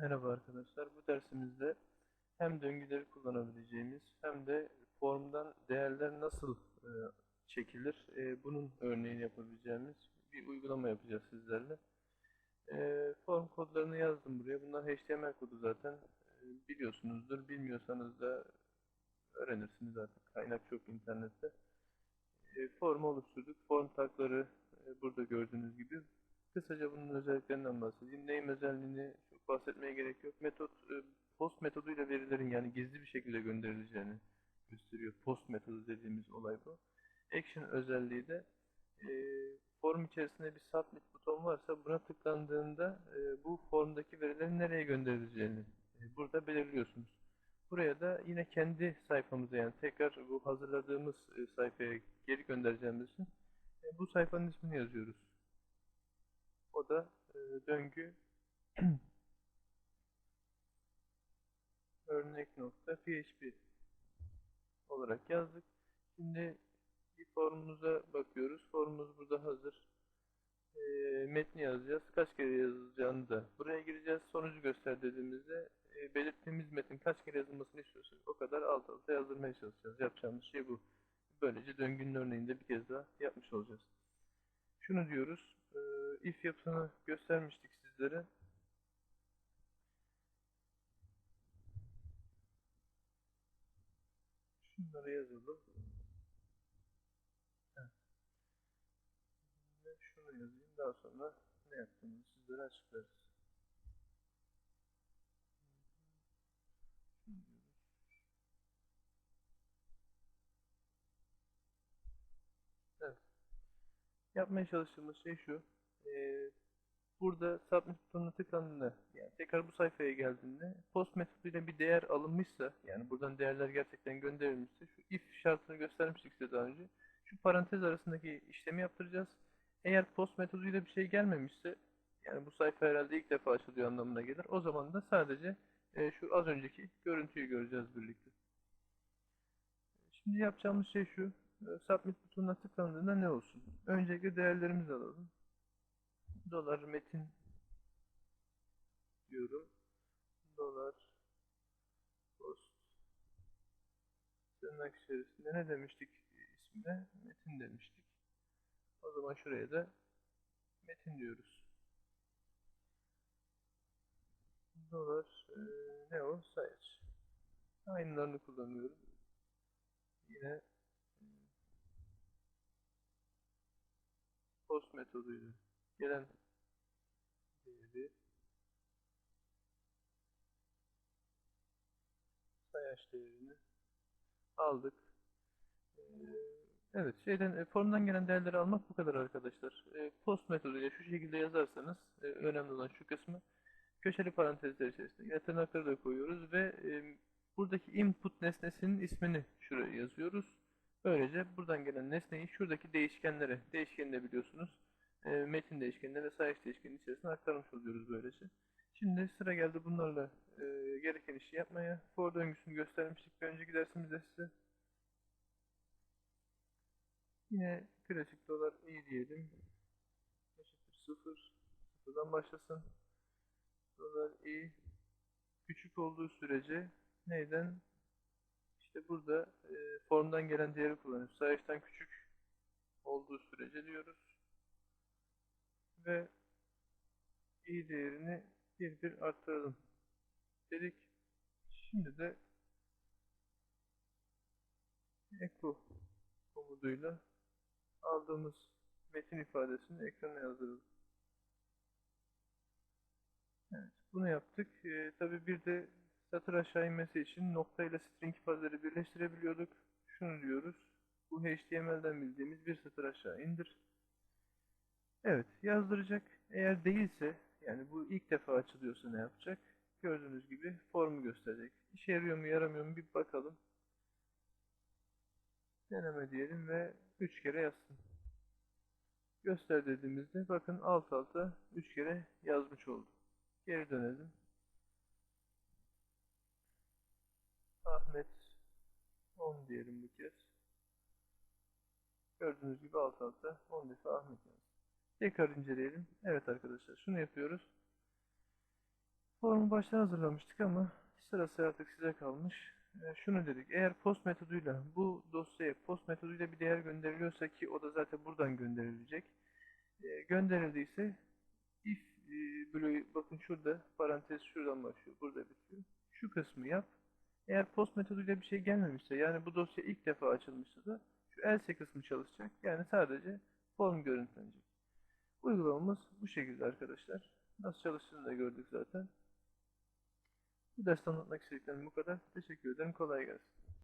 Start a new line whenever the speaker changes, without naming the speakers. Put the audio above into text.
Merhaba arkadaşlar. Bu dersimizde hem döngüleri kullanabileceğimiz hem de formdan değerler nasıl e, çekilir e, bunun örneğini yapabileceğimiz bir uygulama yapacağız sizlerle. E, form kodlarını yazdım buraya. Bunlar HTML kodu zaten e, biliyorsunuzdur. Bilmiyorsanız da öğrenirsiniz zaten. Kaynak çok internette. E, form oluşturduk. Form tagları e, burada gördüğünüz gibi. Kısaca bunun özelliklerinden bahsedeyim. Name özelliğini bahsetmeye gerek yok. Metot, e, post metoduyla verilerin yani gizli bir şekilde gönderileceğini gösteriyor. Post metodu dediğimiz olay bu. Action özelliği de e, form içerisinde bir submit buton varsa buna tıklandığında e, bu formdaki verilerin nereye gönderileceğini e, burada belirliyorsunuz. Buraya da yine kendi sayfamıza yani tekrar bu hazırladığımız e, sayfaya geri göndereceğimiz için e, bu sayfanın ismini yazıyoruz. O da e, döngü örnek nokta php olarak yazdık. Şimdi bir formumuza bakıyoruz. Formumuz burada hazır. E, metni yazacağız. Kaç kere yazacağını da buraya gireceğiz. Sonucu göster dediğimizde e, belirttiğimiz metin kaç kere yazılmasını istiyorsak o kadar alt alta yazdırmaya çalışacağız. Yapacağımız şey bu. Böylece döngünün örneğinde bir kez daha yapmış olacağız. Şunu diyoruz. e, if yapısını göstermiştik sizlere. Şunları yazalım. Evet. Ve şunu yazayım. Daha sonra ne yaptığımızı sizlere açıklarız. Evet. Yapmaya çalıştığımız şey şu. Ee, burada submit butonuna tıklandığında yani tekrar bu sayfaya geldiğinde post metoduyla bir değer alınmışsa yani buradan değerler gerçekten gönderilmişse şu if şartını göstermiştik size daha önce. Şu parantez arasındaki işlemi yaptıracağız. Eğer post metoduyla bir şey gelmemişse yani bu sayfa herhalde ilk defa açılıyor anlamına gelir. O zaman da sadece e, şu az önceki görüntüyü göreceğiz birlikte. Şimdi yapacağımız şey şu. e, Submit butonuna tıklandığında ne olsun? Öncelikle değerlerimizi alalım. Dolar metin diyorum. Dolar post tırnak içerisinde ne demiştik ismine? Metin demiştik. O zaman şuraya da metin diyoruz. Dolar e, ne o? Sayaç. Aynılarını kullanıyorum. Yine e, post metoduyla gelen değeri sayaç değerini aldık. Ee, Evet, şeyden e, formdan gelen değerleri almak bu kadar arkadaşlar. E, Post metoduyla şu şekilde yazarsanız e, önemli olan şu kısmı köşeli parantezler içerisinde yine tırnakları da koyuyoruz ve e, buradaki input nesnesinin ismini şuraya yazıyoruz. Böylece buradan gelen nesneyi şuradaki değişkenlere, değişkeni de biliyorsunuz, e, metin değişkenine ve sayaç değişkeninin içerisine aktarmış oluyoruz böylece. Şimdi sıra geldi bunlarla e, gereken işi yapmaya. For döngüsünü göstermiştik bir önceki dersimizde size. Yine klasik dolar iyi diyelim. Eşittir 0. Sıfırdan başlasın. Dolar iyi. Küçük olduğu sürece neyden? İşte burada e, formdan gelen değeri kullanıyoruz. Sayaçtan küçük olduğu sürece diyoruz. Ve iyi değerini bir bir arttıralım dedik. Şimdi de echo komutuyla aldığımız metin ifadesini ekrana yazdıralım. Evet, bunu yaptık. Ee, tabii bir de satır aşağı inmesi için nokta ile string ifadeleri birleştirebiliyorduk. Şunu diyoruz. Bu HTML'den bildiğimiz bir satır aşağı indir. Evet, yazdıracak. Eğer değilse, yani bu ilk defa açılıyorsa ne yapacak? Gördüğünüz gibi formu gösterecek. İşe yarıyor mu yaramıyor mu bir bakalım. Deneme diyelim ve 3 kere yazsın. Göster dediğimizde bakın alt alta 3 kere yazmış oldu. Geri dönelim. Ahmet 10 diyelim bu kez. Gördüğünüz gibi alt alta 10 defa Ahmet yazdı. Tekrar inceleyelim. Evet arkadaşlar şunu yapıyoruz. Formu baştan hazırlamıştık ama sırası artık size kalmış. E, şunu dedik, eğer post metoduyla bu dosyaya post metoduyla bir değer gönderiliyorsa ki o da zaten buradan gönderilecek. E, gönderildiyse if e, bloğu bakın şurada parantez şuradan başlıyor, burada bitiyor. Şu kısmı yap. Eğer post metoduyla bir şey gelmemişse yani bu dosya ilk defa açılmışsa da şu else kısmı çalışacak. Yani sadece form görüntülenecek. Uygulamamız bu şekilde arkadaşlar. Nasıl çalıştığını da gördük zaten. Bu derste anlatmak istediklerim bu kadar. Teşekkür ederim. Kolay gelsin.